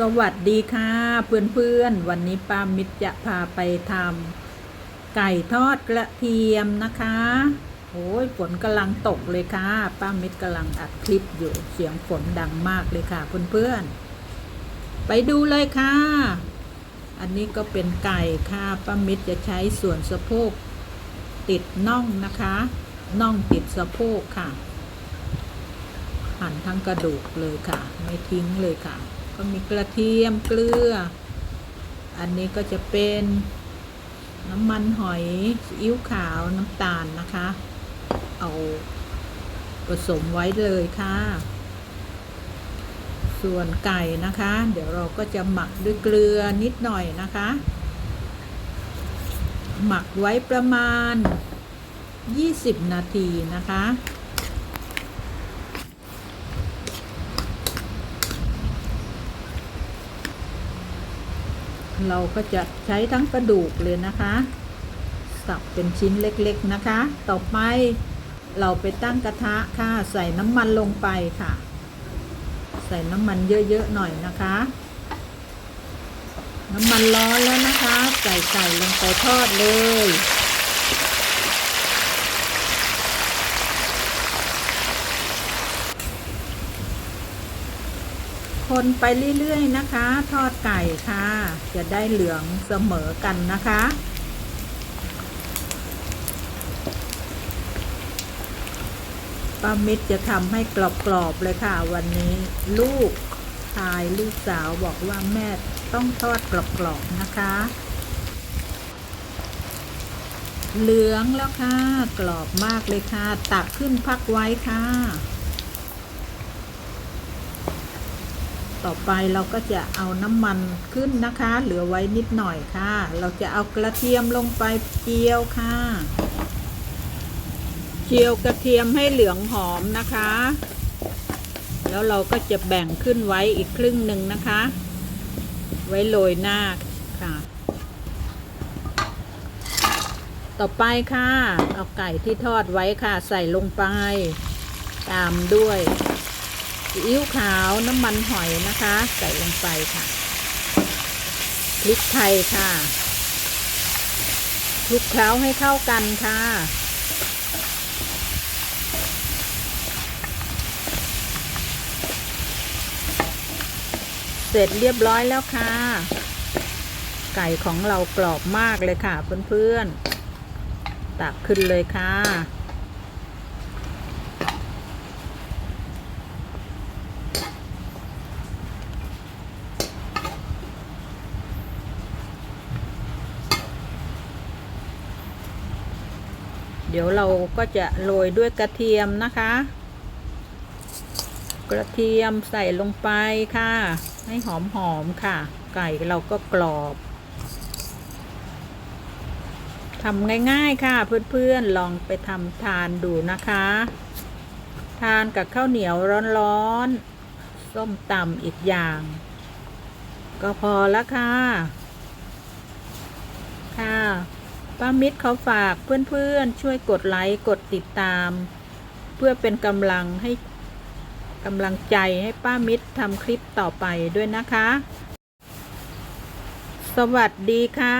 สวัสดีค่ะ เพื่อนๆ วันนี้ป้ามิตรจะพาไปทำไก่ทอดกระเทียมนะคะโอ้ยฝนกำลังตกเลยค่ะ ป้ามิตรกำลังอัดคลิปอยู่เสียงฝนดังมากเลยค่ะ เพื่อนๆ ไปดูเลยค่ะ อันนี้ก็เป็นไก่ค่ะป้ามิตรจะใช้ส่วนสะโพกติดน่องนะคะน่องติดสะโพกค่ะ หั่นทั้งกระดูกเลยค่ะ ไม่ทิ้งเลยค่ะ ก็มีกระเทียมเกลือ อันนี้ก็จะเป็นน้ำมันหอยซีอิ๊วขาวน้ำตาลนะคะ เอาผสมไว้เลยค่ะ ส่วนไก่นะคะ เดี๋ยวเราก็จะหมักด้วยเกลือนิดหน่อยนะคะ หมักไว้ประมาณ 20 นาทีนะคะ เราก็จะใช้ทั้งกระดูกเลยนะคะ สับเป็นชิ้นเล็กๆนะคะ ต่อไปเราไปตั้งกระทะค่ะ ใส่น้ำมันลงไปค่ะ ใส่น้ำมันเยอะๆหน่อยนะคะ น้ำมันร้อนแล้วนะคะ ใส่ไก่ลงไปทอดเลย คนไปเรื่อยๆนะคะ ทอดไก่ค่ะ จะได้เหลืองเสมอกันนะคะ ป้ามิตรจะทำให้กรอบๆเลยค่ะ วันนี้ลูกชายลูกสาวบอกว่าแม่ต้องทอดกรอบๆนะคะ เหลืองแล้วค่ะ กรอบมากเลยค่ะ ตักขึ้นพักไว้ค่ะ ต่อไปเราก็จะเอาน้ำมันขึ้นนะคะ เหลือไว้นิดหน่อยค่ะ เราจะเอากระเทียมลงไปเจียวค่ะ เจียวกระเทียมให้เหลืองหอมนะคะ แล้วเราก็จะแบ่งขึ้นไว้อีกครึ่งหนึ่งนะคะ ไว้โรยหน้าค่ะ ต่อไปค่ะ เอาไก่ที่ทอดไว้ค่ะ ใส่ลงไป ตามด้วย ซีอิ๊วขาวน้ำมันหอยนะคะ ใส่ลงไปค่ะพริกไทยค่ะคลุกเคล้าให้เข้ากันค่ะ เสร็จเรียบร้อยแล้วค่ะ ไก่ของเรากรอบมากเลยค่ะเพื่อนๆ ตักขึ้นเลยค่ะ เดี๋ยวเราก็จะโรยด้วยกระเทียมนะคะ กระเทียมใส่ลงไปค่ะ ให้หอมหอมๆค่ะ ไก่เราก็กรอบทำง่ายๆค่ะเพื่อนๆลองไปทำทานดูนะคะ ทานกับข้าวเหนียวร้อนๆส้มตำอีกอย่าง ก็พอล้วค่ะ ค่ะ ป้ามิตรเขาฝากเพื่อนๆ ช่วยกดไลค์กดติดตาม เพื่อเป็นกำลังให้กำลังใจให้ป้ามิตรทำคลิปต่อไปด้วยนะคะ สวัสดีค่ะ